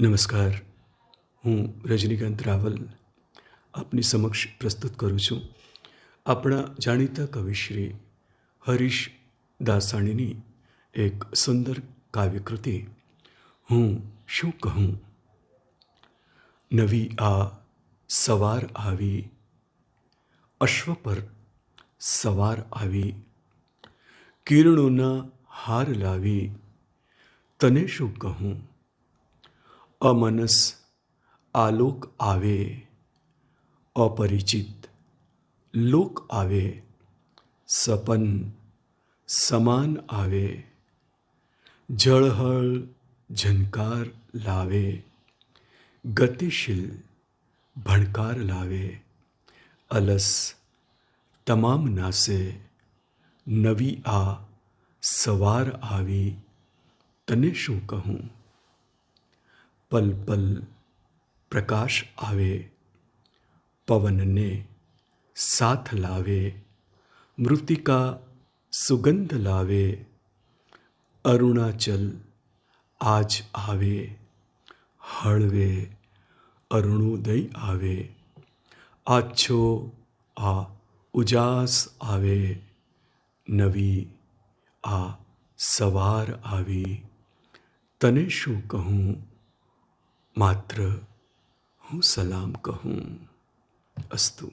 નમસ્કાર. હું રજનીકાંત રાવલ આપની સમક્ષ પ્રસ્તુત કરું છું. આપણા જાણીતા કવિશ્રી હરીશ દાસાણીની એક સુંદર કાવ્યકૃતિ હું શું કહું? નવી આ સવાર આવી, અશ્વ પર સવાર આવી, કિરણોના હાર લાવી, તને શું કહું? અમનસ આલોક આવે અપરિચિત લોક આવે સપન સમાન આવે જળહળ ઝંકાર લાવે ગતિશીલ ભણકાર લાવે અલસ તમામ નાસે નવી આ સવાર આવી તને શું કહું પલ પલ પ્રકાશ આવે પવનને સાથ લાવે મૃતિકા સુગંધ લાવે અરુણાચલ આજ આવે હળવે અરુણોદય આવે આછો આ ઉજાસ આવે નવી આ સવાર આવી તને શું કહું मात्र हूँ सलाम कहूँ अस्तु।